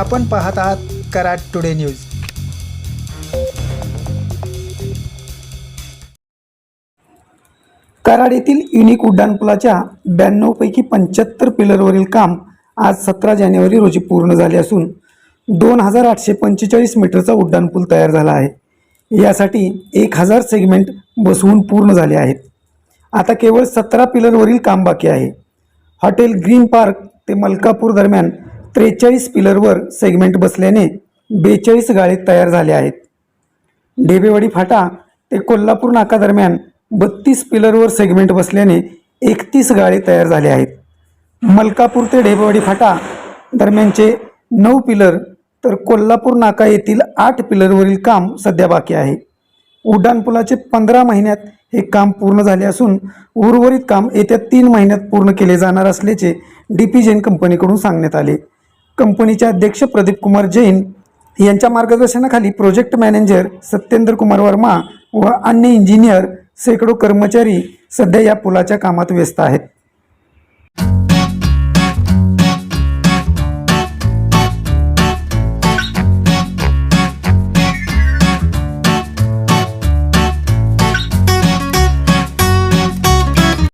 आपण पाहत आहात कराड टुडे न्यूज. कराड येथील युनिक उड्डाणपुलाच्या ब्याण्णवपैकी पंच्याहत्तर पिलरवरील काम आज सतरा जानेवारी रोजी पूर्ण झाले असून दोन हजार आठशे पंचेचाळीस मीटरचा उड्डाणपूल तयार झाला आहे. यासाठी एक हजार सेगमेंट बसवून पूर्ण झाले आहेत. आता केवळ सतरा पिलरवरील काम बाकी आहे. हॉटेल ग्रीन पार्क ते मलकापूर दरम्यान त्रेचाळीस पिलरवर सेगमेंट बसल्याने बेचाळीस गाळे तयार झाले आहेत. डेबेवाडी फाटा ते कोल्हापूर नाकादरम्यान बत्तीस पिलरवर सेगमेंट बसल्याने एकतीस गाळे तयार झाले आहेत. मलकापूर ते डेबेवाडी फाटा दरम्यानचे नऊ पिलर तर कोल्हापूर नाका येथील आठ पिलरवरील काम सध्या बाकी आहे. उड्डाणपुलाचे पंधरा महिन्यात हे काम पूर्ण झाले असून उर्वरित काम येत्या तीन महिन्यात पूर्ण केले जाणार असल्याचे डी पी जेन कंपनीकडून सांगण्यात आले. कंपनीचे अध्यक्ष प्रदीप कुमार जैन यांच्या मार्गदर्शनाखाली प्रोजेक्ट मॅनेजर सत्येंद्र कुमार वर्मा व अन्य इंजिनियर शेकडो कर्मचारी सध्या या पुलाच्या कामात व्यस्त आहेत.